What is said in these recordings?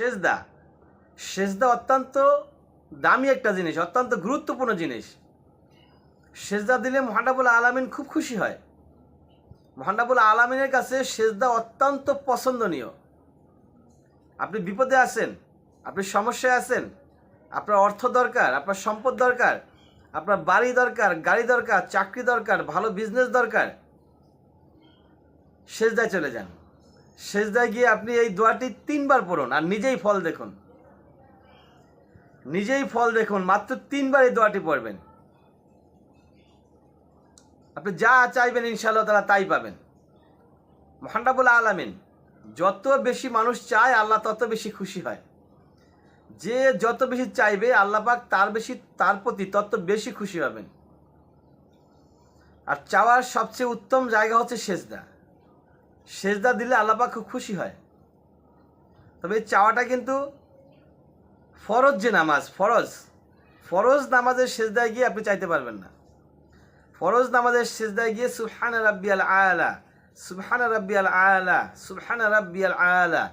সেজদা। সেজদা অত্যন্ত দামি একটা জিনিস, অত্যন্ত গুরুত্বপূর্ণ জিনিস। সেজদা দিলে মহানাবুল আলামিন খুব খুশি হয়। মহানাবুল আলামিনের কাছে সেজদা অত্যন্ত পছন্দনীয়। আপনি বিপদে আছেন, আপনি সমস্যায় আছেন, আপনার অর্থ দরকার, আপনার সম্পদ দরকার, আপনার বাড়ি দরকার, গাড়ি দরকার, চাকরি দরকার, ভালো বিজনেস দরকার, সেজদায় চলে যান। সেজদায় গিয়ে আপনি এই দোয়াটি তিনবার পড়ুন আর নিজেই ফল দেখুন। নিজেই ফল দেখুন, মাত্র তিনবার এই দোয়াটি পড়বেন। আপনি যা চাইবেন ইনশাল্লাহ তারা তাই পাবেন। মহান্ডাবুল আলামিন, যত বেশি মানুষ চায় আল্লাহ তত বেশি খুশি হয়। যে যত বেশি চাইবে আল্লাহ পাক তার বেশি, তার প্রতি তত বেশি খুশি হবেন। আর চাওয়ার সবচেয়ে উত্তম জায়গা হচ্ছে সেজদা। সেজদা দিলে আল্লাহ পাক খুব খুশি হয়। তবে এই চাওয়াটা কিন্তু ফরজ যে নামাজ, ফরজ। ফরজ নামাজের সেজদায় গিয়ে আপনি চাইতে পারবেন না। ফরজ নামাজের সেজদায় গিয়ে সুবহান রাব্বিয়াল আলা, সুবহান রাব্বিয়াল আলা, সুবহান রাব্বিয়াল আলা,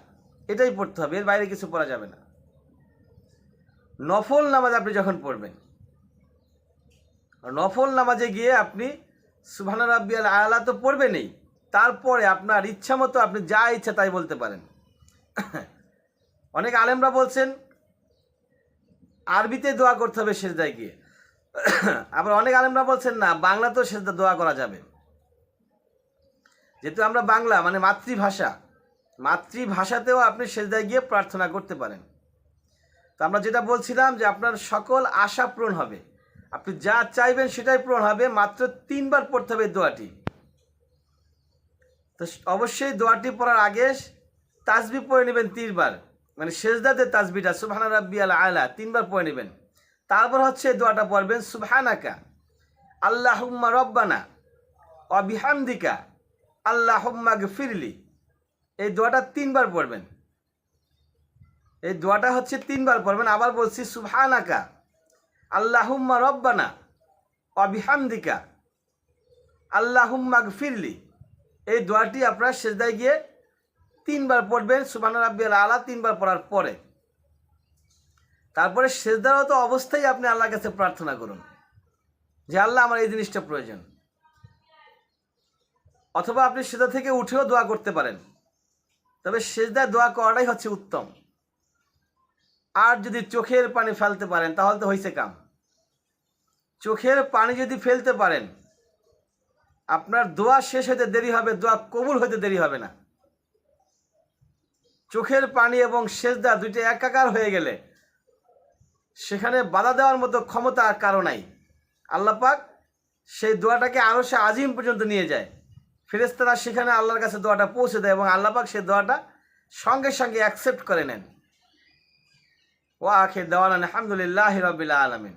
এটাই পড়তে হবে, এর বাইরে কিছু পড়া যাবে না। নফল নামাজ আপনি যখন পড়বেন, নফল নামাজে গিয়ে আপনি সুবহান রাব্বিয়াল আলা তো পড়বেনই তারপরে আপনার ইচ্ছা মতো আপনি যা ইচ্ছা তাই বলতে পারেন। অনেক আলেমরা বলছেন, আরবিতে দোয়া করতে হবে সেজদায় গিয়ে। আবার অনেক আলেমরা বলছেন, না, বাংলাতেও সেজদা দোয়া করা যাবে। যেহেতু আমরা বাংলা মানে মাতৃভাষা, মাতৃভাষাতেও আপনি সেজদায় গিয়ে প্রার্থনা করতে পারেন। তো আমরা যেটা বলছিলাম যে আপনার সকল আশা পূরণ হবে। আপনি যা চাইবেন সেটাই পূরণ হবে, মাত্র তিনবার পড়তে হবে দোয়াটি। তো অবশ্যই দোয়াটি পড়ার আগে তাজবি পড়ে নেবেন তিনবার। মানে শেষদাতে তাজবিটা সুবহানা রাব্বি আল আলা তিনবার পড়ে নেবেন। তারপর হচ্ছে দোয়াটা পড়বেন, সুবহানাকা, আল্লাহুম্মা রব্বানা অবিহামদিকা আল্লাহুম্মা গফিরলি। এই দোয়াটা তিনবার পড়বেন। এই দোয়াটা হচ্ছে তিনবার পড়বেন। আবার বলছি, সুবহানাকা, আল্লাহুম্মা রব্বানা অবিহামদিকা আল্লাহুম্মা গফিরলি। এই দোয়াটি আপনার সেজদায় গিয়ে তিনবার পড়বেন সুবান রাব্বিয়াল আলা, তিনবার পড়ার পরে। তারপরে সেজদারত অবস্থায় আপনি আল্লাহর কাছে প্রার্থনা করুন, যে আল্লাহ আমার এই জিনিসটা প্রয়োজন। অথবা আপনি সেজদা থেকে উঠেও দোয়া করতে পারেন, তবে সেজদায় দোয়া করাটাই হচ্ছে উত্তম। আর যদি চোখের পানি ফেলতে পারেন, তাহলে তো হয়েছে কাম। চোখের পানি যদি ফেলতে পারেন আপনার দোয়া শেষ হতে দেরি হবে, দোয়া কবুল হতে দেরি হবে না। চোখের পানি এবং সেজদা দুইটা একাকার হয়ে গেলে সেখানে বাধা দেওয়ার মতো ক্ষমতা আর কারও নাই। আল্লাপাক সেই দোয়াটাকে আরও সে আজিম পর্যন্ত নিয়ে যায়। ফেরেস্তারা সেখানে আল্লাহর কাছে দোয়াটা পৌঁছে দেয় এবং আল্লাপাক সেই দোয়াটা সঙ্গে সঙ্গে অ্যাকসেপ্ট করে নেন। ও আখে দেওয়ান আলহামদুলিল্লাহ রবিল্লা আলমিন।